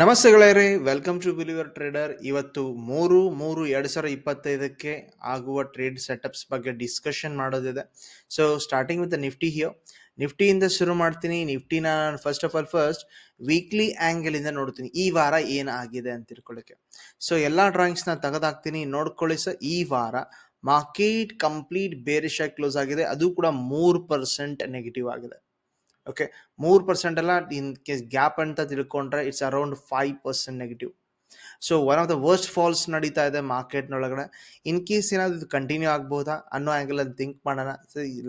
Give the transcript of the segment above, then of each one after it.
ನಮಸ್ತೆ ಗೆಳೆಯರೇ welcome to believer trader ಇವತ್ತು ಮೂರು ಮೂರು, ಎರಡ್ ಸಾವಿರದ ಇಪ್ಪತ್ತೈದಕ್ಕೆ ಆಗುವ ಟ್ರೇಡ್ ಸೆಟಪ್ಸ್ ಬಗ್ಗೆ ಡಿಸ್ಕಷನ್ ಮಾಡೋದಿದೆ. ಸೊ ಸ್ಟಾರ್ಟಿಂಗ್ ವಿತ್ ನಿಫ್ಟಿ ಹಿಯೋ ನಿಫ್ಟಿಯಿಂದ ಶುರು ಮಾಡ್ತೀನಿ. ನಿಫ್ಟಿನ first of all first weekly angle ಇಂದ ನೋಡ್ತೀನಿ. ಈ ವಾರ ಏನಾಗಿದೆ ಅಂತ ತಿಳ್ಕೊಳ್ಳಿಕ್ಕೆ ಸೊ ಎಲ್ಲ ಡ್ರಾಯಿಂಗ್ಸ್ನ ತೆಗೆದಾಕ್ತೀನಿ. ನೋಡ್ಕೊಳ್ಳಿ ಸರ್ ಈ ವಾರ ಮಾರ್ಕೆಟ್ ಕಂಪ್ಲೀಟ್ ಬೇರಿಶ್ ಆಗಿ ಕ್ಲೋಸ್ ಆಗಿದೆ. ಅದು ಕೂಡ ಮೂರು ಪರ್ಸೆಂಟ್ ನೆಗೆಟಿವ್ ಆಗಿದೆ. ಓಕೆ ಮೂರು ಪರ್ಸೆಂಟ್ ಅಲ್ಲ ಇನ್ ಕೇಸ್ ಗ್ಯಾಪ್ ಅಂತ ತಿಳ್ಕೊಂಡ್ರೆ it's around five percent negative so one of the worst falls ನಡೀತಾ ಇದೆ ಮಾರ್ಕೆಟ್ನೊಳಗಡೆ. ಇನ್ ಕೇಸ್ ಏನಾದ್ರು ಇದು ಕಂಟಿನ್ಯೂ ಆಗ್ಬೋದಾ ಅನ್ನೋ ಆಂಗಲ್ ಅಲ್ಲಿ ಥಿಂಕ್ ಮಾಡೋಣ.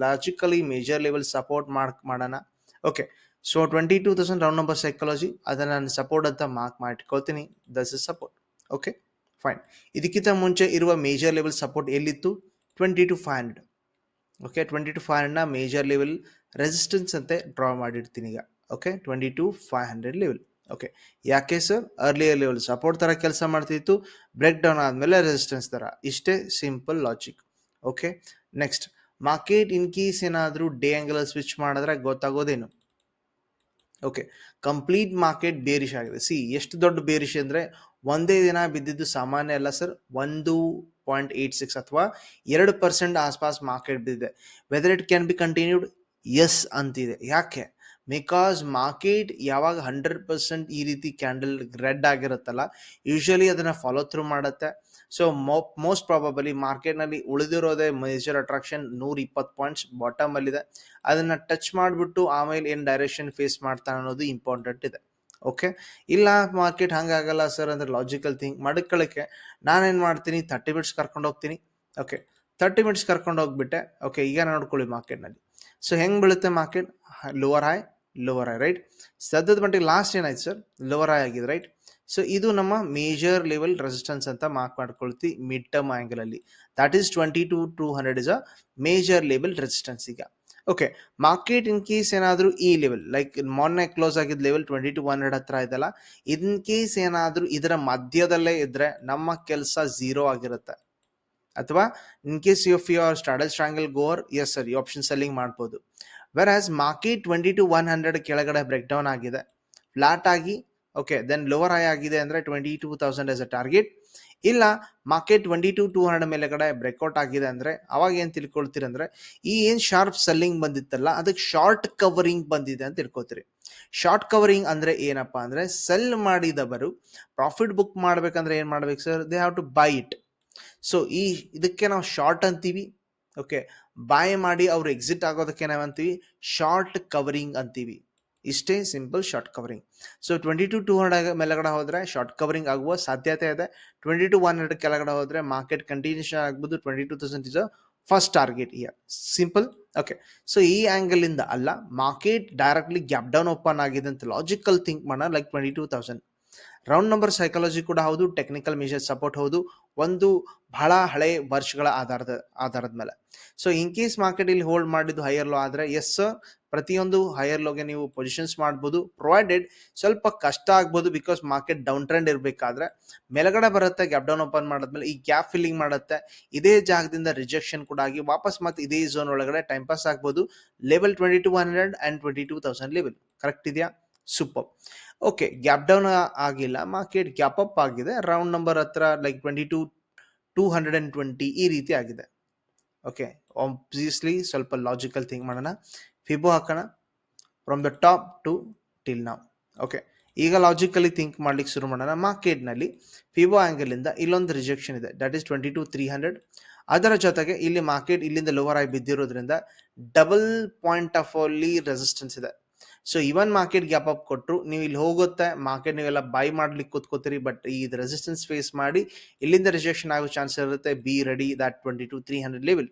Logically major level support mark ಮಾಡೋಣ. Okay so twenty two thousand round number psychology ಅದನ್ನು ನಾನು ಸಪೋರ್ಟ್ ಅಂತ mark ಮಾಡಿಟ್ಕೊಳ್ತೀನಿ this is support okay fine ಇದಕ್ಕಿಂತ ಮುಂಚೆ ಇರುವ major level support ಎಲ್ಲಿತ್ತು? Twenty two five hundred okay twenty two five ಹಂಡ್ರೆಡ್ನ major level resistance ಅಂತೆ draw ಮಾಡಿರ್ತೀನಿ ಈಗ. Okay twenty two five hundred level okay ಯಾಕೆ ಸರ್ ಅರ್ಲಿಯರ್ ಲೆವೆಲ್ ಸಪೋರ್ಟ್ ಥರ ಕೆಲಸ ಮಾಡ್ತಿತ್ತು ಬ್ರೇಕ್ ಡೌನ್ ಆದಮೇಲೆ ರೆಸಿಸ್ಟೆನ್ಸ್ ಥರ ಇಷ್ಟೇ simple logic okay next market in ಏನಾದರೂ ಡೇ ಆ್ಯಂಗಲ್ ಸ್ವಿಚ್ ಮಾಡಿದ್ರೆ ಗೊತ್ತಾಗೋದೇನು? ಓಕೆ ಕಂಪ್ಲೀಟ್ ಮಾರ್ಕೆಟ್ ಬೇರಿಶ್ ಆಗಿದೆ. ಸಿ ಎಷ್ಟು ದೊಡ್ಡ ಬೇರಿಶ್ ಅಂದರೆ ಒಂದೇ ದಿನ ಬಿದ್ದಿದ್ದು ಸಾಮಾನ್ಯ ಅಲ್ಲ ಸರ್ ಒಂದು ಪಾಯಿಂಟ್ ಏಟ್ ಸಿಕ್ಸ್ ಅಥವಾ ಎರಡು ಪರ್ಸೆಂಟ್ ಆಸ್ಪಾಸ್ ಮಾರ್ಕೆಟ್ ಬಿದ್ದಿದೆ. Whether it can be continued as ಅಂತಿದೆ. ಯಾಕೆ? ಬಿಕಾಸ್ ಮಾರ್ಕೆಟ್ ಯಾವಾಗ ಹಂಡ್ರೆಡ್ ಪರ್ಸೆಂಟ್ ಈ ರೀತಿ ಕ್ಯಾಂಡಲ್ ರೆಡ್ ಆಗಿರುತ್ತಲ್ಲ ಯೂಶಲಿ ಅದನ್ನ ಫಾಲೋ ಥ್ರೂ ಮಾಡುತ್ತೆ. ಸೊ ಮೋಸ್ಟ್ ಪ್ರಾಬಬಲಿ ಮಾರ್ಕೆಟ್ನಲ್ಲಿ ಉಳಿದಿರೋದೇ ಮೇಜರ್ ಅಟ್ರಾಕ್ಷನ್ ನೂರ ಇಪ್ಪತ್ತು ಪಾಯಿಂಟ್ಸ್ ಬಾಟಮ್ ಅಲ್ಲಿದೆ. ಅದನ್ನ ಟಚ್ ಮಾಡಿಬಿಟ್ಟು ಆಮೇಲೆ ಏನು ಡೈರೆಕ್ಷನ್ ಫೇಸ್ ಮಾಡ್ತಾನೆ ಅನ್ನೋದು ಇಂಪಾರ್ಟೆಂಟ್ ಇದೆ. ಓಕೆ ಇಲ್ಲ ಮಾರ್ಕೆಟ್ ಹಂಗಾಗಲ್ಲ ಸರ್ ಅಂದ್ರೆ ಲಾಜಿಕಲ್ ಥಿಂಕ್ ಮಡ್ಕೊಳ್ಳೋಕ್ಕೆ ನಾನೇನು ಮಾಡ್ತೀನಿ? ತರ್ಟಿ ಮಿನಿಟ್ಸ್ ಕರ್ಕೊಂಡು ಹೋಗ್ತೀನಿ. ಓಕೆ ತರ್ಟಿ ಮಿನಿಟ್ಸ್ ಕರ್ಕೊಂಡು ಹೋಗ್ಬಿಟ್ಟೆ. ಓಕೆ ಈಗ ನೋಡ್ಕೊಳ್ಳಿ ಮಾರ್ಕೆಟ್ನಲ್ಲಿ ಸೊ ಹೆಂಗೆ ಬೀಳುತ್ತೆ market lower high lower high right ಸದ್ಯದ ಮಟ್ಟಿಗೆ ಲಾಸ್ಟ್ ಏನಾಯ್ತು ಸರ್ ಲೋವರ್ ಹೈ ಆಗಿದೆ ರೈಟ್ ಸೊ ಇದು ನಮ್ಮ ಮೇಜರ್ ಲೆವೆಲ್ ರೆಸಿಸ್ಟೆನ್ಸ್ ಅಂತ ಮಾರ್ಕ್ ಮಾಡ್ಕೊಳ್ತೀವಿ ಮಿಡ್ ಟರ್ಮ್ ಆಂಗಲ್ ಅಲ್ಲಿ. That is twenty two two hundred is a major level resistance ಈಗ. ಓಕೆ ಮಾರ್ಕೆಟ್ ಇನ್ ಕೇಸ್ ಏನಾದರೂ ಈ ಲೆವೆಲ್ ಲೈಕ್ ಮೊನ್ನೆ ಕ್ಲೋಸ್ ಆಗಿದ್ದ level twenty two one hundred ಹತ್ರ ಇದೆಲ್ಲ ಇನ್ ಕೇಸ್ ಏನಾದರೂ ಇದರ ಮಧ್ಯದಲ್ಲೇ ಇದ್ದರೆ ನಮ್ಮ ಕೆಲಸ ಝೀರೋ ಆಗಿರುತ್ತೆ. ಅಥವಾ in case if you are straddle strangle Gore yes sir ಈ ಆಪ್ಷನ್ ಸೆಲ್ಲಿಂಗ್ ಮಾಡ್ಬೋದು. Whereas market twenty two one hundred ಕೆಳಗಡೆ ಬ್ರೇಕ್ ಡೌನ್ ಆಗಿದೆ. ಫ್ಲಾಟ್ ಆಗಿ ಓಕೆ ದೆನ್ ಲೋವರ್ ಹೈ ಆಗಿದೆ ಅಂದರೆ twenty two thousand as a target ಇಲ್ಲ market twenty two two hundred ಮೇಲೆಗಡೆ breakout ಆಗಿದೆ ಅಂದ್ರೆ, ಅವಾಗ ಏನು ತಿಳ್ಕೊಳ್ತೀರಿ ಅಂದ್ರೆ, ಈ ಏನು ಶಾರ್ಪ್ ಸೆಲ್ಲಿಂಗ್ ಬಂದಿತ್ತಲ್ಲ, ಅದಕ್ಕೆ ಶಾರ್ಟ್ ಕವರಿಂಗ್ ಬಂದಿದೆ ಅಂತ ತಿಳ್ಕೊತೀರಿ. ಶಾರ್ಟ್ ಕವರಿಂಗ್ ಅಂದ್ರೆ ಏನಪ್ಪಾ ಅಂದ್ರೆ ಸೆಲ್ ಮಾಡಿದವರು ಪ್ರಾಫಿಟ್ ಬುಕ್ ಮಾಡ್ಬೇಕಂದ್ರೆ ಏನು ಮಾಡ್ಬೇಕು sir they have to buy it so ಈ ಇದಕ್ಕೆ ನಾವು ಶಾರ್ಟ್ ಅಂತೀವಿ ಓಕೆ ಬಾಯ್ ಮಾಡಿ ಅವ್ರು ಎಕ್ಸಿಟ್ ಆಗೋದಕ್ಕೆ ನಾವಂತೀವಿ ಶಾರ್ಟ್ ಕವರಿಂಗ್ ಅಂತೀವಿ. ಇಷ್ಟೇ simple short covering. So twenty two two hundred ಮೇಲೆಗಡೆ ಹೋದರೆ ಶಾರ್ಟ್ ಕವರಿಂಗ್ ಆಗುವ ಸಾಧ್ಯತೆ ಇದೆ. ಟ್ವೆಂಟಿ ಟು ಒನ್ ಹಂಡ್ರೆಡ್ ಕೆಳಗಡೆ ಹೋದರೆ ಮಾರ್ಕೆಟ್ ಕಂಟಿನ್ಯೂಷನ್ ಆಗ್ಬೋದು. Twenty two thousand is first target here simple okay so ಈ ಆ್ಯಂಗಲಿಂದ ಅಲ್ಲ market directly gap down open ಆಗಿದೆ ಅಂತ ಲಾಜಿಕಲ್ ಥಿಂಕ್ ಮಾಡೋಣ like twenty two thousand round number psychology ಕೂಡ ಹೌದು ಟೆಕ್ನಿಕಲ್ ಮೇಜರ್ ಸಪೋರ್ಟ್ ಹೌದು. ಒಂದು ಬಹಳ ಹಳೆ ವರ್ಷಗಳ ಆಧಾರದ ಆಧಾರದ ಮೇಲೆ. ಸೊ ಇನ್ ಕೇಸ್ ಮಾರ್ಕೆಟ್ ಇಲ್ಲಿ ಹೋಲ್ಡ್ ಮಾಡಿದ್ದು ಹೈಯರ್ ಲೋ ಆದರೆ ಎಸ್ ಪ್ರತಿಯೊಂದು ಹೈಯರ್ ಲೋಗೆ ನೀವು ಪೊಸಿಷನ್ಸ್ ಮಾಡ್ಬೋದು. ಪ್ರೊವೈಡೆಡ್ ಸ್ವಲ್ಪ ಕಷ್ಟ ಆಗ್ಬೋದು ಬಿಕಾಸ್ ಮಾರ್ಕೆಟ್ ಡೌನ್ ಟ್ರೆಂಡ್ ಇರಬೇಕಾದ್ರೆ. ಮೇಲಗಡೆ ಬರುತ್ತೆ ಗ್ಯಾಪ್ ಡೌನ್ ಓಪನ್ ಮಾಡಿದ್ಮೇಲೆ ಈ ಗ್ಯಾಪ್ ಫಿಲ್ಲಿಂಗ್ ಮಾಡುತ್ತೆ. ಇದೇ ಜಾಗದಿಂದ ರಿಜೆಕ್ಷನ್ ಕೂಡ ಆಗಿ ವಾಪಸ್ ಮತ್ತೆ ಇದೇ ಝೋನ್ ಒಳಗಡೆ ಟೈಮ್ ಪಾಸ್ ಆಗ್ಬೋದು. Level twenty two hundred and twenty two thousand level correct ಇದೆಯಾ? ಸೂಪರ್ ಓಕೆ ಗ್ಯಾಪ್ ಡೌನ್ ಆಗಿಲ್ಲ. ಮಾರ್ಕೆಟ್ ಗ್ಯಾಪ್ ಅಪ್ ಆಗಿದೆ. ರೌಂಡ್ ನಂಬರ್ ಹತ್ರ like twenty two two hundred and twenty ಈ ರೀತಿ ಆಗಿದೆ. ಓಕೆ ಆಬ್ವಿಯಸ್ಲಿ ಸ್ವಲ್ಪ ಲಾಜಿಕಲ್ ಥಿಂಕ್ ಮಾಡೋಣ. ಫಿಬೋ ಹಾಕೋಣ. From the top to till ನಾವು ಓಕೆ ಈಗ ಲಾಜಿಕಲಿ ಥಿಂಕ್ ಮಾಡ್ಲಿಕ್ಕೆ ಶುರು ಮಾಡೋಣ. ಮಾರ್ಕೆಟ್ನಲ್ಲಿ ಫಿಬೋ ಆಂಗಲ್ ಇಂದ ಇಲ್ಲೊಂದು ರಿಜೆಕ್ಷನ್ ಇದೆ. That is twenty two three hundred ಅದರ ಜೊತೆಗೆ ಇಲ್ಲಿ ಮಾರ್ಕೆಟ್ ಇಲ್ಲಿಂದ ಲೋವರ್ ಆಗಿ ಬಿದ್ದಿರೋದ್ರಿಂದ ಡಬಲ್ ಪಾಯಿಂಟ್ ಆಫ್ ಅಲ್ಲಿ ರೆಸಿಸ್ಟೆನ್ಸ್ ಇದೆ. So even market gap up ಕೊಟ್ಟರು ನೀವು ಇಲ್ಲಿ ಹೋಗುತ್ತೆ ಮಾರ್ಕೆಟ್ ನೀವೆಲ್ಲ ಬೈ ಮಾಡ್ಲಿಕ್ಕೆ ಕೂತ್ಕೋತೀರಿ ಬಟ್ ಈ ರೆಸಿಸ್ಟೆನ್ಸ್ ಫೇಸ್ ಮಾಡಿ, ಇಲ್ಲಿಂದ ರಿಜೆಕ್ಷನ್ ಆಗೋ ಚಾನ್ಸ್ ಇರುತ್ತೆ be ready that twenty two three hundred level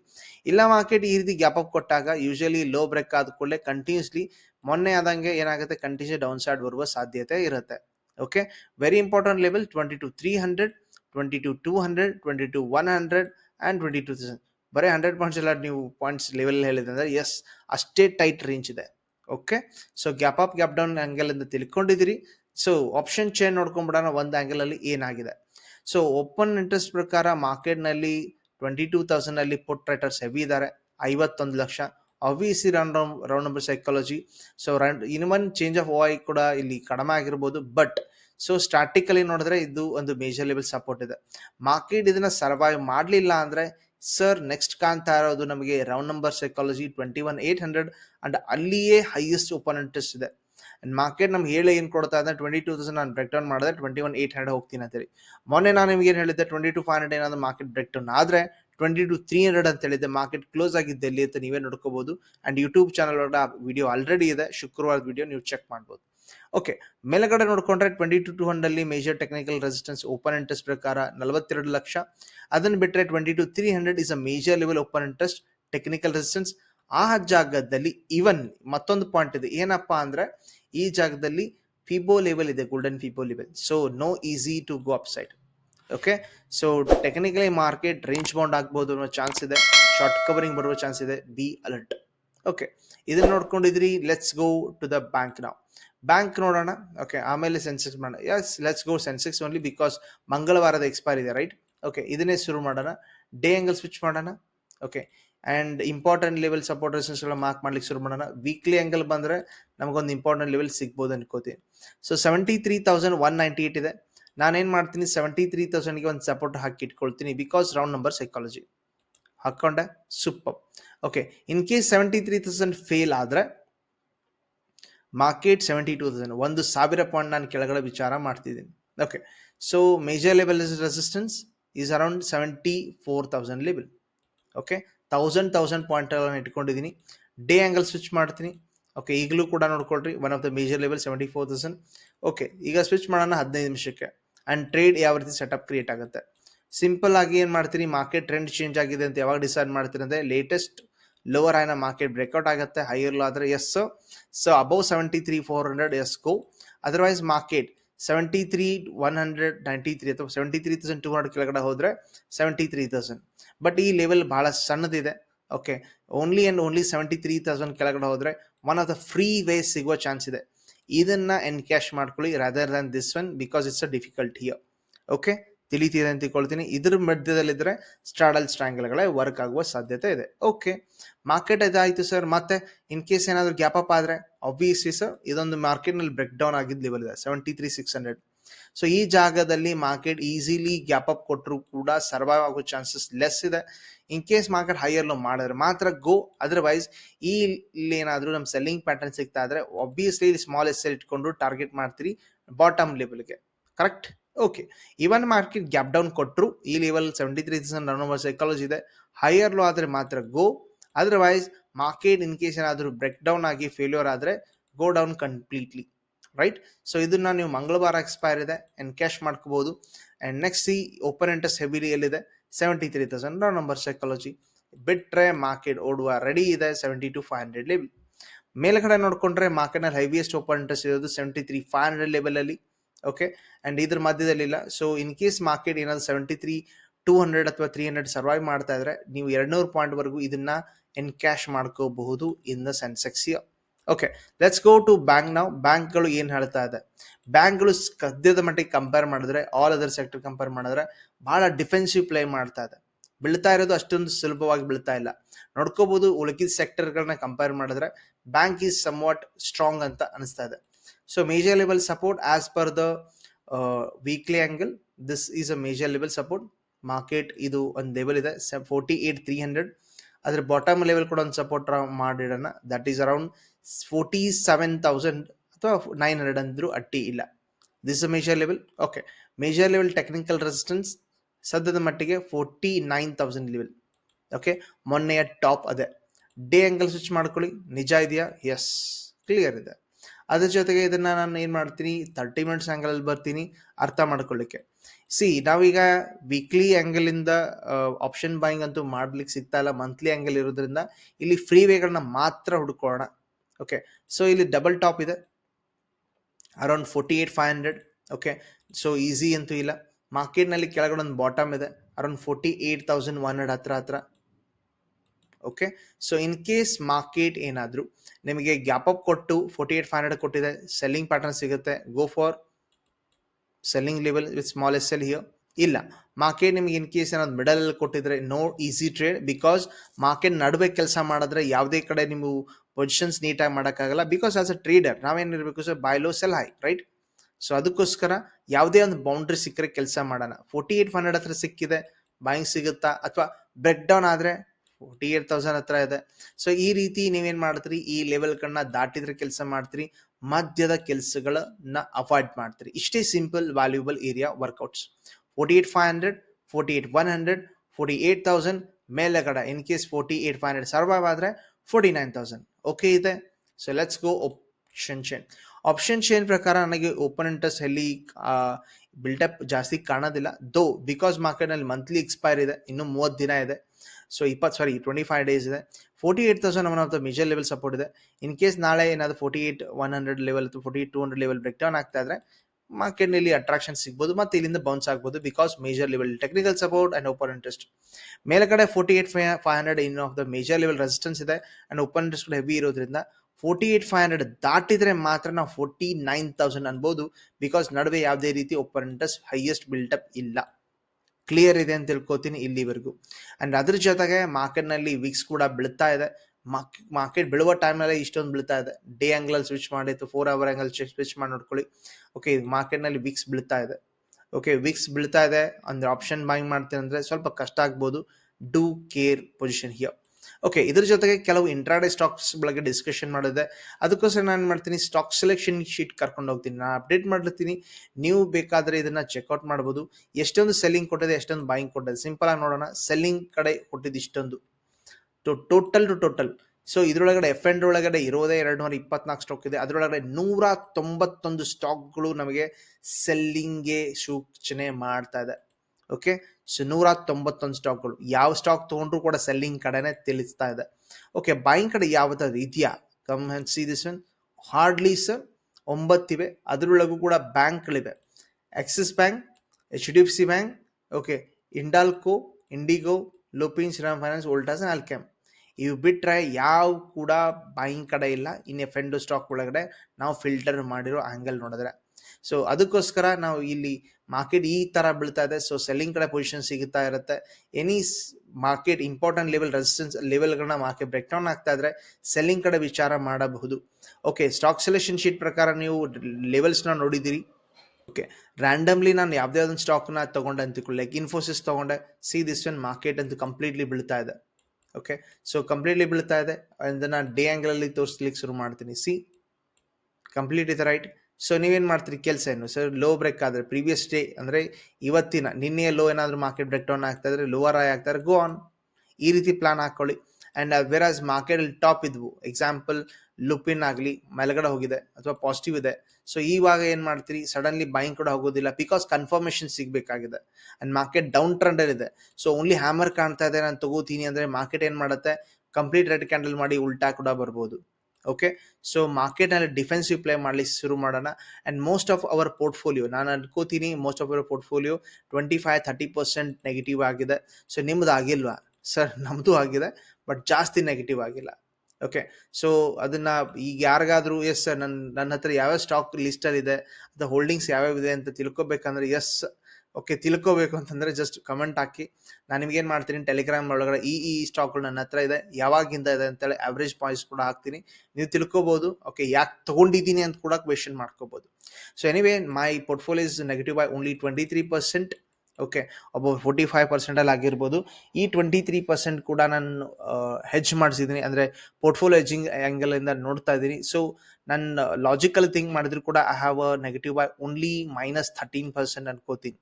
ಇಲ್ಲ ಮಾರ್ಕೆಟ್ ಈ ರೀತಿ ಗ್ಯಾಪ್ ಅಪ್ ಕೊಟ್ಟಾಗ ಯೂಶಲಿ ಲೋ ಬ್ರೇಕ್ ಆದ ಕೂಡಲೇ ಕಂಟಿನ್ಯೂಸ್ಲಿ ಮೊನ್ನೆ ಆದಂಗೆ ಏನಾಗುತ್ತೆ ಕಂಟಿನ್ಯೂಸ್ ಡೌನ್ ಸೈಡ್ ಬರುವ ಸಾಧ್ಯತೆ ಇರುತ್ತೆ. Okay very important level twenty two three hundred twenty two two hundred twenty two one hundred and twenty two thousand ಬರೀ ಹಂಡ್ರೆಡ್ ಪಾಯಿಂಟ್ಸ್ ಎಲ್ಲ ನೀವು ಪಾಯಿಂಟ್ಸ್ ಲೆವೆಲ್ ಹೇಳಿದ್ರೆ ಎಸ್ ಅಷ್ಟೇ ಟೈಟ್ ರೇಂಜ್ ಇದೆ. Okay so gap up gap down angle ಅಂತ ತಿಳ್ಕೊಂಡಿದ್ದೀರಿ. So option chain ನೋಡ್ಕೊಂಡ್ಬಿಡೋಣ ಒಂದು ಆಂಗಲ್ ಅಲ್ಲಿ ಏನಾಗಿದೆ? ಸೊ ಓಪನ್ ಇಂಟ್ರೆಸ್ಟ್ ಪ್ರಕಾರ ಮಾರ್ಕೆಟ್ನಲ್ಲಿ ಟ್ವೆಂಟಿ ಟೂ ತೌಸಂಡ್ ಅಲ್ಲಿ ಪುಟ್ ರೈಟರ್ಸ್ ಹೆವಿ ಇದ್ದಾರೆ. ಐವತ್ತೊಂದು lakh. ಅವಿಸಿ round round number psychology so ಇನ್ನೊಂದು ಚೇಂಜ್ ಆಫ್ ವಾಯ್ ಕೂಡ ಇಲ್ಲಿ ಕಡಿಮೆ ಆಗಿರ್ಬೋದು. ಬಟ್ ಸೊ ಸ್ಟಾಟಿಕಲಿ ನೋಡಿದ್ರೆ ಇದು ಒಂದು ಮೇಜರ್ ಲೆವೆಲ್ ಸಪೋರ್ಟ್ ಇದೆ. ಮಾರ್ಕೆಟ್ ಇದನ್ನ ಸರ್ವೈವ್ ಮಾಡಲಿಲ್ಲ ಅಂದ್ರೆ ಸರ್ ನೆಕ್ಸ್ಟ್ ಕಾಣ್ತಾ ಇರೋದು ನಮಗೆ round number psychology twenty one eight hundred and ಅಲ್ಲಿಯೇ ಹೈಯೆಸ್ಟ್ ಓಪನ್ ಇಂಟ್ರೆಸ್ಟ್ ಇದೆ. ಅಂಡ್ ಮಾರ್ಕೆಟ್ ನಮ್ಗೆ ಹೇಳಿ ಏನು ಕೊಡ್ತಾ ಇದೆ? ಟ್ವೆಂಟಿ ಟೂ ತೌಸಂಡ್ ನಾನು ಬ್ರೇಕ್ ಡೌನ್ ಮಾಡಿದೆ. ಟ್ವೆಂಟಿ ಒನ್ ಏಟ್ ಹಂಡ್ರೆಡ್ ಹೋಗ್ತೀನಿ ಅಂತೇಳಿ ಮೊನ್ನೆ ನಾನು ನಿಮ್ಗೆ ಏನು ಹೇಳಿದ್ದೆ? ಟ್ವೆಂಟಿ ಟು ಫೈವ್ ಹಂಡ್ರೆಡ್ ಏನಾದ್ರು ಮಾರ್ಕೆಟ್ ಬ್ರೇಕ್ ಡೌನ್ ಆದರೆ ಟ್ವೆಂಟಿ ಟು ತ್ರೀ ಹಂಡ್ರೆಡ್ ಅಂತ ಹೇಳಿದ್ದೆ. ಮಾರ್ಕೆಟ್ ಕ್ಲೋಸ್ ಆಗಿದ್ದೆ ಎಲ್ಲಿ ಅಂತ ನೀವೇ ನೋಡ್ಕೋಬಹುದು and YouTube channel video already ಇದೆ. ಶುಕ್ರವಾರದ ವಿಡಿಯೋ ನೀವು ಚೆಕ್ ಮಾಡ್ಬೋದು. ಓಕೆ ಮೇಲುಗಡೆ ನೋಡ್ಕೊಂಡ್ರೆ twenty two two ಹಂಡ್ರಲ್ಲಿ major technical resistance open interest ಪ್ರಕಾರ ನಲವತ್ತೆರಡು ಲಕ್ಷ. ಅದನ್ನು ಬಿಟ್ಟರೆ twenty two three hundred is a major level open interest technical resistance ಆ ಜಾಗದಲ್ಲಿ ಇವನ್ ಮತ್ತೊಂದು ಪಾಯಿಂಟ್ ಇದೆ. ಏನಪ್ಪಾ ಅಂದ್ರೆ ಈ ಜಾಗದಲ್ಲಿ ಫಿಬೋ ಲೆವೆಲ್ ಇದೆ golden fibo level so no easy to go up side okay so technically market range bound ಆಗ್ಬೋದು ಅನ್ನೋ ಚಾನ್ಸ್ ಇದೆ. ಶಾರ್ಟ್ ಕವರಿಂಗ್ ಬರುವ ಚಾನ್ಸ್ ಇದೆ. ಬಿ ಅಲರ್ಟ್ ಓಕೆ ಇದನ್ನ ನೋಡ್ಕೊಂಡಿದ್ರಿ. Let's go to the bank ನಾವು ಬ್ಯಾಂಕ್ ನೋಡೋಣ. Okay ಆಮೇಲೆ ಸೆನ್ಸೆಕ್ಸ್ ಮಾಡೋಣ. Yes let's go Sensex only because ಮಂಗಳವಾರದ expire ಇದೆ ರೈಟ್ ಓಕೆ ಇದನ್ನೇ ಶುರು ಮಾಡೋಣ. ಡೇ ಆಂಗಲ್ ಸ್ವಿಚ್ ಮಾಡೋಣ. Okay and important level support ರೆಸಿಸ್ಟೆನ್ಸ್ಗಳ mark ಮಾಡ್ಲಿಕ್ಕೆ ಶುರು ಮಾಡೋಣ. ವೀಕ್ಲಿ ಆ್ಯಂಗಲ್ ಬಂದರೆ ನಮಗೊಂದು ಇಂಪಾರ್ಟೆಂಟ್ ಲೆವೆಲ್ ಸಿಗ್ಬೋದು ಅನ್ಕೋತೀನಿ. So seventy three thousand one ninety eight ಇದೆ. ನಾನೇನು ಮಾಡ್ತೀನಿ? ಸೆವೆಂಟಿ ತ್ರೀ ತೌಸಂಡ್ಗೆ ಒಂದು ಸಪೋರ್ಟ್ ಹಾಕಿ ಇಟ್ಕೊಳ್ತೀನಿ because round number psychology ಹಾಕ್ಕೊಂಡೆ super okay in case seventy three thousand fail ಆದರೆ ಮಾರ್ಕೆಟ್ ಸೆವೆಂಟಿ ಟೂ ತೌಸಂಡ್ ಒಂದು ಸಾವಿರ ಪಾಯಿಂಟ್ ನಾನು ಕೆಳಗಡೆ ವಿಚಾರ ಮಾಡ್ತಿದ್ದೀನಿ. Okay so major level resistance is around seventy four thousand level okay thousand thousand ಪಾಯಿಂಟ್ಗಳನ್ನು ಇಟ್ಕೊಂಡಿದ್ದೀನಿ. Day angle switch ಮಾಡ್ತೀನಿ. ಓಕೆ ಈಗಲೂ ಕೂಡ ನೋಡ್ಕೊಳ್ರಿ. One of the major level seventy four thousand okay ಈಗ ಸ್ವಿಚ್ ಮಾಡೋಣ ಹದಿನೈದು ನಿಮಿಷಕ್ಕೆ. ಆ್ಯಂಡ್ ಟ್ರೇಡ್ ಯಾವ ರೀತಿ ಸೆಟಪ್ ಕ್ರಿಯೇಟ್ ಆಗುತ್ತೆ? ಸಿಂಪಲ್ ಆಗಿ ಏನು ಮಾಡ್ತೀನಿ ಮಾರ್ಕೆಟ್ ಟ್ರೆಂಡ್ ಚೇಂಜ್ ಆಗಿದೆ ಅಂತ ಯಾವಾಗ ಡಿಸೈಡ್ ಮಾಡ್ತೀನಿ ಅಂದರೆ ಲೇಟೆಸ್ಟ್ ಲೋವರ್ ಆಯ್ನ ಮಾರ್ಕೆಟ್ ಬ್ರೇಕ್ಔಟ್ ಆಗುತ್ತೆ ಹೈಯರ್ ಆದರೆ yes so above seventy three four hundred yes go otherwise market seventy three one hundred ninety three ಅಥವಾ seventy three thousand two hundred ಕೆಳಗಡೆ ಹೋದರೆ ಸೆವೆಂಟಿ ತ್ರೀ ತೌಸಂಡ್ ಬಟ್ ಈ level ಭಾಳ ಸಣ್ಣದಿದೆ okay only and only seventy three thousand ಕೆಳಗಡೆ ಹೋದರೆ one of the free ways ಸಿಗುವ chance ಇದೆ. ಇದನ್ನ ಎನ್ಕ್ಯಾಶ್ ಮಾಡ್ಕೊಳ್ಳಿ rather than this one because it's a difficult here okay ತಿಳಿತಿದೆ ಅಂತ ತಿಳ್ಕೊಳ್ತೀನಿ. ಇದ್ರ ಮಧ್ಯದಲ್ಲಿದ್ದರೆ ಸ್ಟ್ರಾಡಲ್ ಸ್ಟ್ರಾಂಗಲ್ಗಳೇ ವರ್ಕ್ ಆಗುವ ಸಾಧ್ಯತೆ ಇದೆ. ಓಕೆ. ಮಾರ್ಕೆಟ್ ಇದಾಯಿತು ಸರ್. ಮತ್ತೆ ಇನ್ ಕೇಸ್ ಏನಾದರೂ ಗ್ಯಾಪ್ ಅಪ್ ಆದರೆ ಆಬ್ವಿಯಸ್ಲಿ ಸರ್ ಇದೊಂದು ಮಾರ್ಕೆಟ್ನಲ್ಲಿ ಬ್ರೇಕ್ ಡೌನ್ ಆಗಿದ್ದ ಲೆವೆಲ್ ಇದೆ. Seventy three six hundred so ಈ ಜಾಗದಲ್ಲಿ ಮಾರ್ಕೆಟ್ ಈಸಿಲಿ ಗ್ಯಾಪ್ ಅಪ್ ಕೊಟ್ಟರು ಕೂಡ ಸರ್ವೈವ್ ಆಗೋ ಚಾನ್ಸಸ್ ಲೆಸ್ ಇದೆ. In case market higher low ಮಾಡಿದ್ರೆ ಮಾತ್ರ ಗೋ ಅದರ್ವೈಸ್ ಈ ಇಲ್ಲಿ ಏನಾದರೂ ನಮ್ಮ ಸೆಲ್ಲಿಂಗ್ ಪ್ಯಾಟರ್ನ್ ಸಿಗ್ತಾ ಇದ್ರೆ ಆಬ್ವಿಯಸ್ಲಿ ಸ್ಮಾಲ್ ಎಸ್ ಇಟ್ಕೊಂಡು ಟಾರ್ಗೆಟ್ ಮಾಡ್ತೀರಿ ಬಾಟಮ್ ಲೆವೆಲ್ಗೆ correct okay even market gap down ಕೊಟ್ಟರು ಈ level seventy three thousand round psychology ಇದೆ. ಹೈಯರ್ ಲೋ ಆದರೆ ಮಾತ್ರ go otherwise market in case ಏನಾದರೂ ಬ್ರೇಕ್ ಡೌನ್ ಆಗಿ ಫೇಲ್ಯೂರ್ ಆದರೆ go down completely right so ಇದನ್ನ ನೀವು ಮಂಗಳವಾರ ಎಕ್ಸ್ಪೈರ್ ಇದೆ ಆ್ಯಂಡ್ ಕ್ಯಾಶ್ ಮಾಡ್ಕೋಬಹುದು ಆ್ಯಂಡ್ ನೆಕ್ಸ್ಟ್ ಈ ಓಪನ್ ಇಂಟ್ರೆಸ್ಟ್ ಹೆವಿಲಿ ಎಲ್ಲಿದೆ? Seventy three thousand round number psychology ಬಿಟ್ಟರೆ ಮಾರ್ಕೆಟ್ ಓಡುವ ರೆಡಿ ಇದೆ seventy two five hundred level ಮೇಲ್ಗಡೆ ನೋಡ್ಕೊಂಡ್ರೆ ಮಾರ್ಕೆಟ್ನಲ್ಲಿ ಹೈವಿಯೆಸ್ಟ್ ಓಪನ್ ಇಂಟ್ರೆಸ್ಟ್ ಇರೋದು ಸೆವೆಂಟಿ ತ್ರೀ ಫೈವ್ ಹಂಡ್ರೆಡ್ ಲೆವೆಲಲ್ಲಿ ಓಕೆ ಅಂಡ್ ಇದ್ರ ಮಧ್ಯದಲ್ಲಿಲ್ಲ. ಸೊ ಇನ್ ಕೇಸ್ ಮಾರ್ಕೆಟ್ ಏನಾದ್ರು ಸೆವೆಂಟಿ ತ್ರೀ ಟೂ ಹಂಡ್ರೆಡ್ ಅಥವಾ ತ್ರೀ ಹಂಡ್ರೆಡ್ ಸರ್ವೈವ್ ಮಾಡ್ತಾ ಇದ್ರೆ, ನೀವು ಎರಡ್ನೂರು ಪಾಯಿಂಟ್ವರೆಗೂ ಇದನ್ನ ಎನ್ ಕ್ಯಾಶ್ ಮಾಡ್ಕೋಬಹುದು in the Sensex okay let's go to bank ನಾವು ಬ್ಯಾಂಕ್ಗಳು ಏನು ಹೇಳ್ತಾ ಇದೆ? ಬ್ಯಾಂಕ್ಗಳು ಸದ್ಯದ ಮಟ್ಟಿಗೆ ಕಂಪೇರ್ ಮಾಡಿದ್ರೆ ಆಲ್ ಅದರ್ ಸೆಕ್ಟರ್ ಕಂಪೇರ್ ಮಾಡಿದ್ರೆ, ಬಹಳ ಡಿಫೆನ್ಸಿವ್ ಪ್ಲೇ ಮಾಡ್ತಾ ಇದೆ. ಬೀಳ್ತಾ ಇರೋದು ಅಷ್ಟೊಂದು ಸುಲಭವಾಗಿ ಬೀಳ್ತಾ ಇಲ್ಲ. ನೋಡ್ಕೋಬಹುದು, ಉಳಿಕಿದ ಸೆಕ್ಟರ್ಗಳನ್ನ ಕಂಪೇರ್ ಮಾಡಿದ್ರೆ ಬ್ಯಾಂಕ್ ಈಸ್ ಸಮ್ ಸ್ಟ್ರಾಂಗ್ ಅಂತ ಅನಿಸ್ತಾ ಇದೆ. So major level support per per the weekly angle this is a major level support market ಇದು ಒಂದು ಲೆವೆಲ್ ಇದೆ ಫೋರ್ಟಿ ಏಟ್ ತ್ರೀ ಹಂಡ್ರೆಡ್ ಅದ್ರ ಬಾಟಮ್ ಲೆವೆಲ್ ಕೂಡ ಒಂದು support ಮಾಡಿಡೋಣ. That is around forty seven thousand ಅಥವಾ ನೈನ್ ಹಂಡ್ರೆಡ್ ಅಂದ್ರೂ ಅಟ್ಟಿ ಇಲ್ಲ. This a major level okay major level technical resistance ಸದ್ಯದ ಮಟ್ಟಿಗೆ forty nine thousand level okay ಮೊನ್ನೆಯ top ಅದೇ. ಡೇ ಆಂಗಲ್ ಸ್ವಿಚ್ ಮಾಡ್ಕೊಳ್ಳಿ. ನಿಜ ಇದೆಯಾ? ಎಸ್ ಕ್ಲಿಯರ್ ಇದೆ. ಅದ್ರ ಜೊತೆಗೆ ಇದನ್ನ ನಾನು ಏನು ಮಾಡ್ತೀನಿ ತರ್ಟಿ ಮಿನಿಟ್ಸ್ ಅಲ್ಲಿ ಬರ್ತೀನಿ ಅರ್ಥ ಮಾಡ್ಕೊಳ್ಳಿಕ್ಕೆ. ಸಿ ನಾವೀಗ ವೀಕ್ಲಿ ಆ್ಯಂಗಲಿಂದ ಆಪ್ಷನ್ ಬಾಯಿಂಗ್ ಅಂತೂ ಮಾಡ್ಲಿಕ್ಕೆ ಸಿಗ್ತಾ ಇಲ್ಲ ಮಂತ್ಲಿ ಆ್ಯಂಗಲ್ ಇರೋದ್ರಿಂದ ಇಲ್ಲಿ ಫ್ರೀ ವೇಗಳನ್ನ ಮಾತ್ರ ಹುಡ್ಕೋಣ. ಓಕೆ ಸೊ ಇಲ್ಲಿ ಡಬಲ್ ಟಾಪ್ ಇದೆ. Around forty eight five hundred okay so easy ಅಂತೂ ಇಲ್ಲ. ಮಾರ್ಕೆಟ್ನಲ್ಲಿ ಕೆಳಗಡೆ ಒಂದು ಬಾಟಮ್ ಇದೆ. Around forty eight thousand one hundred ಹತ್ರ ಹತ್ರ. Okay so in case market ಏನಾದರೂ ನಿಮಗೆ ಗ್ಯಾಪ್ ಅಪ್ ಕೊಟ್ಟು ಫೋರ್ಟಿ ಏಟ್ ಫೈವ್ ಹಂಡ್ರೆಡ್ ಕೊಟ್ಟಿದೆ ಸೆಲ್ಲಿಂಗ್ ಪ್ಯಾಟರ್ನ್ ಸಿಗುತ್ತೆ go for selling level with small S L here ಇಲ್ಲ ಮಾರ್ಕೆಟ್ ನಿಮಗೆ ಇನ್ ಕೇಸ್ ಏನಾದ್ರು ಮಿಡಲ್ ಕೊಟ್ಟಿದ್ರೆ no easy trade because market ನಡುವೆ ಕೆಲಸ ಮಾಡಿದ್ರೆ ಯಾವುದೇ ಕಡೆ ನೀವು ಪೊಸಿಷನ್ಸ್ ನೀಟಾಗಿ ಮಾಡೋಕ್ಕಾಗಲ್ಲ because as a trader ನಾವೇನಿರಬೇಕು sir buy low sell high right so ಅದಕ್ಕೋಸ್ಕರ ಯಾವುದೇ ಒಂದು ಬೌಂಡ್ರಿ ಸಿಕ್ಕರೆ ಕೆಲಸ ಮಾಡೋಣ. ಫೋರ್ಟಿ ಏಟ್ ಹಂಡ್ರೆಡ್ ಹತ್ರ ಸಿಕ್ಕಿದೆ ಬಾಯಿಂಗ್ ಸಿಗುತ್ತಾ? ಅಥವಾ ಬ್ರೇಕ್ ಡೌನ್ ಆದ್ರೆ ಫೋರ್ಟಿ ಏಟ್ ತೌಸಂಡ್ ಹತ್ರ ಇದೆ. ಸೊ ಈ ರೀತಿ ನೀವೇನ್ ಮಾಡ್ತೀರಿ? ಈ ಲೆವೆಲ್ ಕಣ್ಣ ದಾಟಿದ್ರೆ ಕೆಲಸ ಮಾಡ್ತೀರಿ. ಮಧ್ಯದ ಕೆಲಸಗಳನ್ನ ಅವಾಯ್ಡ್ ಮಾಡ್ತೀರಿ. ಇಷ್ಟೇ simple valuable area workouts forty eight five hundred forty eight one hundred forty eight thousand ಮೇಲೆ ಕಡೆ in case forty eight five hundred survive ಆದರೆ ಫೋರ್ಟಿ ನೈನ್ ತೌಸಂಡ್ ಓಕೆ ಇದೆ? So let's go option chain option chain ಪ್ರಕಾರ ನನಗೆ open interest ಎಲ್ಲಿ built-up ಜಾಸ್ತಿ ಕಾಣೋದಿಲ್ಲ. ದೋ ಬಿಕಾಸ್ ಮಾರ್ಕೆಟ್ನಲ್ಲಿ ಮಂತ್ಲಿ ಎಕ್ಸ್ಪೈರ್ ಇದೆ, ಇನ್ನು ಮೂವತ್ತು ದಿನ ಇದೆ. ಸೊ ಇಪ್ಪತ್ತು ಸಾರಿ ಟ್ವೆಂಟಿ ಫೈವ್ ಡೇಸ್ ಇದೆ. Forty eight thousand one of the major level support ಇದೆ. ಇನ್ ಕೇಸ್ ನಾಳೆ ಏನಾದರೂ forty eight one hundred level ಅಥವಾ forty two hundred level break down ಆಗ್ತಾ ಇದ್ರೆ ಮಾರ್ಕೆಟ್ನಲ್ಲಿ ಅಟ್ರಾಕ್ಷನ್ ಸಿಗ್ಬೋದು ಮತ್ತೆ ಇಲ್ಲಿಂದ ಬೌನ್ಸ್ ಆಗ್ಬೋದು because major level technical support and open interest ಮೇಲ್ಗಡೆ forty eight five five hundred in of the major level resistance ಇದೆ ಅಂಡ್ ಓಪನ್ ಇಂಟ್ರೆಸ್ಟ್ ಹೆವಿ ಇರೋದ್ರಿಂದ ಫೋರ್ಟಿ ಏಟ್ ಫೈವ್ ಹಂಡ್ರೆಡ್ ದಾಟಿದ್ರೆ ಮಾತ್ರ ನಾವು ಫೋರ್ಟಿ ನೈನ್ ತೌಸಂಡ್ ಅನ್ಬೋದು because ನಡುವೆ ಯಾವುದೇ ರೀತಿ open interest highest built up ಇಲ್ಲ. ಕ್ಲಿಯರ್ ಇದೆ ಅಂತ ತಿಳ್ಕೊತೀನಿ ಇಲ್ಲಿವರೆಗೂ. ಅಂಡ್ ಅದ್ರ ಜೊತೆಗೆ ಮಾರ್ಕೆಟ್ನಲ್ಲಿ ವಿಕ್ಸ್ ಕೂಡ ಬೀಳ್ತಾ ಇದೆ. ಮಾರ್ಕೆಟ್ ಬೀಳುವ ಟೈಮ್ನಲ್ಲಿ ಇಷ್ಟೊಂದು ಬೀಳ್ತಾ ಇದೆ. ಡೇ ಆಂಗಲ್ ಸ್ವಿಚ್ ಮಾಡಿತ್ತು ಫೋರ್ ಅವರ್ ಆಂಗಲ್ ಸ್ವಿಚ್ ಮಾಡಿ ನೋಡ್ಕೊಳ್ಳಿ. ಓಕೆ ಮಾರ್ಕೆಟ್ನಲ್ಲಿ ವಿಕ್ಸ್ ಬೀಳ್ತಾ ಇದೆ. ಓಕೆ ವಿಕ್ಸ್ ಬೀಳ್ತಾ ಇದೆ. ಅಂದ್ರೆ ಆಪ್ಷನ್ ಬಾಯಿಂಗ್ ಮಾಡ್ತೀನಿ ಅಂದ್ರೆ ಸ್ವಲ್ಪ ಕಷ್ಟ ಆಗ್ಬೋದು. Do care position here okay ಇದ್ರ ಜೊತೆಗೆ ಕೆಲವು ಇಂಟ್ರಾಡೆ ಸ್ಟಾಕ್ಸ್ ಬಗ್ಗೆ ಡಿಸ್ಕಷನ್ ಮಾಡಿದೆ. ಅದಕ್ಕೋಸ್ಕರ ನಾನು ಮಾಡ್ತೀನಿ ಸ್ಟಾಕ್ ಸೆಲೆಕ್ಷನ್ ಶೀಟ್ ಕರ್ಕೊಂಡು ಹೋಗ್ತೀನಿ. ನಾನು ಅಪ್ಡೇಟ್ ಮಾಡಿರ್ತೀನಿ ನೀವು ಬೇಕಾದ್ರೆ ಇದನ್ನ ಚೆಕ್ಔಟ್ ಮಾಡ್ಬೋದು. ಎಷ್ಟೊಂದು ಸೆಲ್ಲಿಂಗ್ ಕೊಟ್ಟಿದೆ, ಎಷ್ಟೊಂದು ಬಾಯಿಂಗ್ ಕೊಟ್ಟಿದೆ. ಸಿಂಪಲ್ ಆಗಿ ನೋಡೋಣ. ಸೆಲ್ಲಿಂಗ್ ಕಡೆ ಕೊಟ್ಟಿದ್ದು ಇಷ್ಟೊಂದು. ಟೋಟಲ್ ಟು ಟೋಟಲ್ ಸೊ ಇದರೊಳಗಡೆ ಎಫ್ ಎಂಡ್ ಒಳಗಡೆ ಇರೋದೇ ಎರಡು ನೂರ ಇಪ್ಪತ್ನಾಲ್ಕು ಸ್ಟಾಕ್ ಇದೆ. ಅದರೊಳಗಡೆ ನೂರ ತೊಂಬತ್ತೊಂದು ಸ್ಟಾಕ್ಗಳು ನಮಗೆ ಸೆಲ್ಲಿಂಗ್ಗೆ ಸೂಚನೆ ಮಾಡ್ತಾ ಇದೆ. ಓಕೆ ಸೊ ನೂರ ತೊಂಬತ್ತೊಂದು ಸ್ಟಾಕ್ಗಳು ಯಾವ ಸ್ಟಾಕ್ ತೊಗೊಂಡ್ರು ಕೂಡ ಸೆಲ್ಲಿಂಗ್ ಕಡೆನೆ ತಿಳಿಸ್ತಾ ಇದೆ. ಓಕೆ ಬಾಯಿಂಗ್ ಕಡೆ ಯಾವ್ದಾದ್ರು ಇದೆಯಾ? Come see this one hardly sir ಒಂಬತ್ತಿವೆ ಅದರೊಳಗೂ ಕೂಡ ಬ್ಯಾಂಕ್ಗಳಿವೆ. Axis Bank H D F C Bank okay Hindalco IndiGo Lupin Shriram Finance Voltas Alkem ಇವು ಬಿಟ್ಟರೆ ಯಾವ ಕೂಡ ಬಾಯಿಂಗ್ ಕಡೆ ಇಲ್ಲ. ಇನ್ನು ಎಂಡ್ ಸ್ಟಾಕ್ ಒಳಗಡೆ ನಾವು ಫಿಲ್ಟರ್ ಮಾಡಿರೋ ಆಂಗಲ್ ನೋಡಿದ್ರೆ. ಸೊ ಅದಕ್ಕೋಸ್ಕರ ನಾವು ಇಲ್ಲಿ ಮಾರ್ಕೆಟ್ ಈ ತರ ಬೀಳ್ತಾ ಇದೆ. ಸೊ ಸೆಲ್ಲಿಂಗ್ ಕಡೆ ಪೊಸಿಷನ್ ಸಿಗುತ್ತಾ ಇರುತ್ತೆ. Any market important level resistance ಲೆವೆಲ್ಗಳನ್ನ market break down ಆಗ್ತಾ ಇದ್ರೆ ಸೆಲ್ಲಿಂಗ್ ಕಡೆ ವಿಚಾರ ಮಾಡಬಹುದು. ಓಕೆ ಸ್ಟಾಕ್ ಸೆಲೆಕ್ಷನ್ ಶೀಟ್ ಪ್ರಕಾರ ನೀವು ಲೆವೆಲ್ಸ್ನ ನೋಡಿದಿರಿ ಓಕೆ ರ್ಯಾಂಡಮ್ಲಿ ನಾನು ಯಾವುದೇ ಒಂದು ಸ್ಟಾಕ್ನ ತಗೊಂಡೆ ಅಂತ ಲೈಕ್ ಇನ್ಫೋಸಿಸ್ ತಗೊಂಡೆ ಸಿ ದಿಸ್ ಒನ್ ಮಾರ್ಕೆಟ್ ಅಂತ ಕಂಪ್ಲೀಟ್ಲಿ ಬೀಳ್ತಾ ಇದೆ. ಓಕೆ ಸೊ ಕಂಪ್ಲೀಟ್ಲಿ ಬೀಳ್ತಾ ಇದೆ. ಅದನ್ನ ಡೇ ಆ್ಯಂಗಲಲ್ಲಿ ತೋರಿಸ್ಲಿಕ್ಕೆ ಶುರು ಮಾಡ್ತೀನಿ. ಸಿ ಕಂಪ್ಲೀಟ್ ಇದೆ ರೈಟ್ ಸೊ ನೀವೇನು ಮಾಡ್ತೀರಿ? ಕೆಲಸ ಏನು? ಸರ್ ಲೋ ಬ್ರೇಕ್ ಆದರೆ ಪ್ರೀವಿಯಸ್ ಡೇ ಅಂದರೆ ಇವತ್ತಿನ ನಿನ್ನೆಯ ಲೋ ಏನಾದರೂ ಮಾರ್ಕೆಟ್ ಬ್ರೇಕ್ ಡೌನ್ ಆಗ್ತಾ ಇದ್ರೆ ಲೋವರ್ ಆಗಿ ಆಗ್ತಾರೆ ಗೋ ಆನ್ ಈ ರೀತಿ ಪ್ಲಾನ್ ಹಾಕೊಳ್ಳಿ. ಆ್ಯಂಡ್ ವೆರಾಸ್ ಮಾರ್ಕೆಟಲ್ಲಿ ಟಾಪ್ ಇದ್ವು. ಎಕ್ಸಾಂಪಲ್ ಲುಪಿನ್ ಆಗಲಿ, ಮೇಲ್ಗಡೆ ಹೋಗಿದೆ, ಅಥವಾ ಪಾಸಿಟಿವ್ ಇದೆ. ಸೊ ಇವಾಗ ಏನು ಮಾಡ್ತೀರಿ? ಸಡನ್ಲಿ ಬೈಂಗ್ ಕೂಡ ಹೋಗೋದಿಲ್ಲ ಬಿಕಾಸ್ ಕನ್ಫರ್ಮೇಷನ್ ಸಿಗಬೇಕಾಗಿದೆ. ಆ್ಯಂಡ್ ಮಾರ್ಕೆಟ್ ಡೌನ್ ಟ್ರೆಂಡಲ್ಲಿದೆ ಇದೆ. ಸೊ ಓನ್ಲಿ ಹ್ಯಾಮರ್ ಕಾಣ್ತಾ ಇದೆ, ನಾನು ತಗೋತೀನಿ ಅಂದರೆ ಮಾರ್ಕೆಟ್ ಏನು ಮಾಡುತ್ತೆ? ಕಂಪ್ಲೀಟ್ ರೆಡ್ ಕ್ಯಾಂಡಲ್ ಮಾಡಿ ಉಲ್ಟಾ ಕೂಡ ಬರ್ಬೋದು. ಓಕೆ ಸೊ ಮಾರ್ಕೆಟ್ನಲ್ಲಿ ಡಿಫೆನ್ಸಿವ್ ಪ್ಲೇ ಮಾಡ್ಲಿಕ್ಕೆ ಶುರು ಮಾಡೋಣ. And most of our portfolio ನಾನು ಅನ್ಕೋತೀನಿ most of our portfolio twenty five thirty percent negative ಆಗಿದೆ. ಸೊ ನಿಮ್ದು ಆಗಿಲ್ವಾ? ಸರ್ ನಮ್ಮದು ಆಗಿದೆ ಬಟ್ ಜಾಸ್ತಿ ನೆಗೆಟಿವ್ ಆಗಿಲ್ಲ. ಓಕೆ ಸೊ ಅದನ್ನ ಈಗ ಯಾರಿಗಾದರೂ ಎಸ್ ಸರ್ ನನ್ನ ನನ್ನ ಹತ್ರ ಯಾವ್ಯಾವ ಸ್ಟಾಕ್ ಲಿಸ್ಟಲ್ಲಿ ಇದೆ ಅಥವಾ ಹೋಲ್ಡಿಂಗ್ಸ್ ಯಾವ್ಯಾವ ಇದೆ ಅಂತ ತಿಳ್ಕೊಬೇಕಂದ್ರೆ ಎಸ್ ಓಕೆ, ತಿಳ್ಕೋಬೇಕು ಅಂತಂದ್ರೆ ಜಸ್ಟ್ ಕಮೆಂಟ್ ಹಾಕಿ. ನಾನು ನಿಮ್ಗೇನು ಮಾಡ್ತೀನಿ ಟೆಲಿಗ್ರಾಮ್ ಒಳಗಡೆ ಈ ಈ ಸ್ಟಾಕ್ಗಳು ನನ್ನ ಹತ್ರ ಇದೆ, ಯಾವಾಗಿಂದ ಇದೆ ಅಂತೇಳಿ ಆವ್ರೇಜ್ ಪಾಯಿಂಟ್ಸ್ ಕೂಡ ಹಾಕ್ತೀನಿ. ನೀವು ತಿಳ್ಕೊಬೋದು, ಓಕೆ, ಯಾಕೆ ತಗೊಂಡಿದ್ದೀನಿ ಅಂತ ಕೂಡ ಕ್ವೆಶನ್ ಮಾಡ್ಕೋಬೋದು. So anyway my portfolio is negative by only twenty three percent okay, ಒಬ್ಬ ಫೋರ್ಟಿ ಫೈವ್ ಪರ್ಸೆಂಟಲ್ಲಿ ಆಗಿರ್ಬೋದು. ಈ ಟ್ವೆಂಟಿ ತ್ರೀ ಪರ್ಸೆಂಟ್ ಕೂಡ ನಾನು ಹೆಜ್ ಮಾಡಿಸಿದ್ದೀನಿ ಅಂದರೆ ಪೋರ್ಟ್ಫೋಲಿಯೋ ಹೆಜ್ಜಿಂಗ್ ಆ್ಯಂಗಲಿಂದ ನೋಡ್ತಾ ಇದ್ದೀನಿ ಸೊ ನನ್ನ ಲಾಜಿಕಲ್ ಥಿಂಕ್ ಮಾಡಿದ್ರು ಕೂಡ I have a negative by only minus thirteen percent ಅನ್ಕೋತೀನಿ.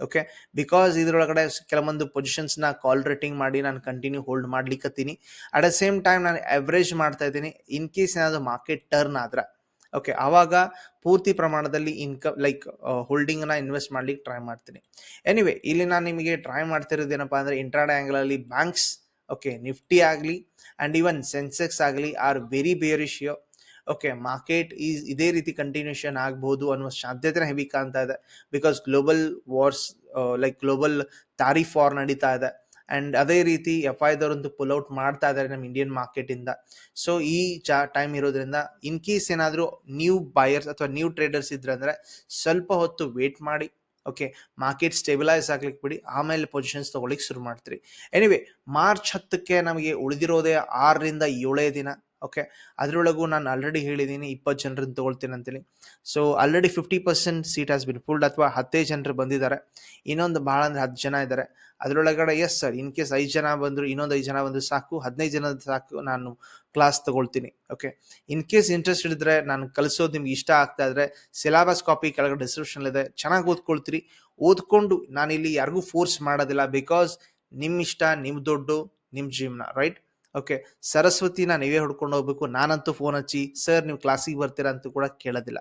ಓಕೆ ಬಿಕಾಸ್ ಇದರೊಳಗಡೆ ಕೆಲವೊಂದು ಪೊಸಿಷನ್ಸ್ನ ಕಾಲ್ ರೇಟಿಂಗ್ ಮಾಡಿ ನಾನು ಕಂಟಿನ್ಯೂ ಹೋಲ್ಡ್ ಮಾಡ್ಲಿಕ್ಕತ್ತೀನಿ ಅಟ್ ದ ಸೇಮ್ ಟೈಮ್ ನಾನು ಅವರೇಜ್ ಮಾಡ್ತಾ ಇದ್ದೀನಿ ಇನ್ ಕೇಸ್ ಏನಾದರೂ ಮಾರ್ಕೆಟ್ ಟರ್ನ್ ಆದ್ರೆ. ಓಕೆ ಆವಾಗ ಪೂರ್ತಿ ಪ್ರಮಾಣದಲ್ಲಿ ಇನ್ಕಮ್ ಲೈಕ್ ಹೋಲ್ಡಿಂಗ್ನ ಇನ್ವೆಸ್ಟ್ ಮಾಡ್ಲಿಕ್ಕೆ ಟ್ರೈ ಮಾಡ್ತೀನಿ. ಎನಿವೆ ಇಲ್ಲಿ ನಾನು ನಿಮಗೆ ಟ್ರೈ ಮಾಡ್ತಿರೋದು ಏನಪ್ಪ ಅಂದರೆ ಇಂಟ್ರಾಡೆ ಆ್ಯಂಗಲಲ್ಲಿ ಬ್ಯಾಂಕ್ಸ್ ಓಕೆ ನಿಫ್ಟಿ ಆಗಲಿ ಆ್ಯಂಡ್ ಈವನ್ ಸೆನ್ಸೆಕ್ಸ್ ಆಗಲಿ are very bearish okay market is ಇದೇ ರೀತಿ ಕಂಟಿನ್ಯೂಷನ್ ಆಗ್ಬೋದು ಅನ್ನೋ ಸಾಧ್ಯತೆ ಹೆವಿ ಕಾಣ್ತಾ ಇದೆ. Because global wars like global tariff war ನಡೀತಾ ಇದೆ. ಆ್ಯಂಡ್ ಅದೇ ರೀತಿ ಎಫ್ ಐದವರಂತೂ ಪುಲ್ ಔಟ್ ಮಾಡ್ತಾ ಇದ್ದಾರೆ ನಮ್ಮ ಇಂಡಿಯನ್ ಮಾರ್ಕೆಟಿಂದ ಸೊ ಈ ಚಾ ಟೈಮ್ ಇರೋದ್ರಿಂದ ಇನ್ ಕೇಸ್ ಏನಾದರೂ ನ್ಯೂ ಬಯರ್ಸ್ ಅಥವಾ ನ್ಯೂ ಟ್ರೇಡರ್ಸ್ ಇದ್ರೆ ಅಂದರೆ ಸ್ವಲ್ಪ ಹೊತ್ತು ವೇಟ್ ಮಾಡಿ ಓಕೆ ಮಾರ್ಕೆಟ್ ಸ್ಟೇಬಿಲೈಸ್ ಆಗ್ಲಿಕ್ಕೆ ಬಿಡಿ, ಆಮೇಲೆ ಪೊಸಿಷನ್ಸ್ ತಗೊಳ್ಳಿಕ್ಕೆ ಶುರು ಮಾಡ್ತೀರಿ. ಎನಿವೆ ಮಾರ್ಚ್ ಹತ್ತಕ್ಕೆ ನಮಗೆ ಉಳಿದಿರೋದೇ ಆರರಿಂದ ಏಳೇ ದಿನ. ಓಕೆ ಅದರೊಳಗೂ ನಾನು ಆಲ್ರೆಡಿ ಹೇಳಿದ್ದೀನಿ ಇಪ್ಪತ್ತು ಜನರನ್ನು ತೊಗೊಳ್ತೀನಿ ಅಂತೇಳಿ. So already fifty percent seat has been fulled ಅಥವಾ ಹತ್ತೇ ಜನರು ಬಂದಿದ್ದಾರೆ. ಇನ್ನೊಂದು ಭಾಳ ಅಂದರೆ ಹತ್ತು ಜನ ಇದ್ದಾರೆ. ಅದರೊಳಗಡೆ ಎಸ್ ಸರ್ ಇನ್ ಕೇಸ್ ಐದು ಜನ ಬಂದರು, ಇನ್ನೊಂದು ಐದು ಜನ ಬಂದರು ಸಾಕು. ಹದಿನೈದು ಜನ ಸಾಕು, ನಾನು ಕ್ಲಾಸ್ ತಗೊಳ್ತೀನಿ. ಓಕೆ ಇನ್ ಕೇಸ್ ಇಂಟ್ರೆಸ್ಟ್ ಇದ್ದರೆ ನಾನು ಕಲಿಸೋದು ನಿಮ್ಗೆ ಇಷ್ಟ ಆಗ್ತಾ ಇದ್ರೆ ಸಿಲಾಬಸ್ ಕಾಪಿ ಕೆಳಗಡೆ ಡಿಸ್ಕ್ರಿಪ್ಷನ್ ಇದೆ. ಚೆನ್ನಾಗಿ ಓದ್ಕೊಳ್ತೀರಿ. ಓದ್ಕೊಂಡು ನಾನು ಇಲ್ಲಿ ಯಾರಿಗೂ ಫೋರ್ಸ್ ಮಾಡೋದಿಲ್ಲ ಬಿಕಾಸ್ ನಿಮ್ಮ ಇಷ್ಟ ನಿಮ್ಮ ದುಡ್ಡು ನಿಮ್ಮ ಜೀವನ ರೈಟ್ ಓಕೆ ಸರಸ್ವತಿನ ನೀವೇ ಹೊಡ್ಕೊಂಡು ಹೋಗ್ಬೇಕು. ನಾನಂತೂ ಫೋನ್ ಹಚ್ಚಿ ಸರ್ ನೀವು ಕ್ಲಾಸಿಗೆ ಬರ್ತೀರಾ? ಅಂತೂ ಕೂಡ ಕೇಳೋದಿಲ್ಲ.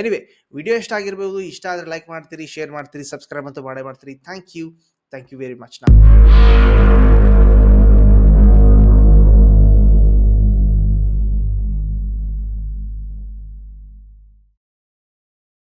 ಎನಿವೆ ವಿಡಿಯೋ ಇಷ್ಟ ಆಗಿರ್ಬೋದು? ಇಷ್ಟ ಆದರೆ ಲೈಕ್ ಮಾಡ್ತೀರಿ ಶೇರ್ ಮಾಡ್ತೀರಿ ಸಬ್ಸ್ಕ್ರೈಬ್ ಅಂತೂ ಮಾಡೇ ಮಾಡ್ತೀರಿ. Thank you thank you very much ನಾ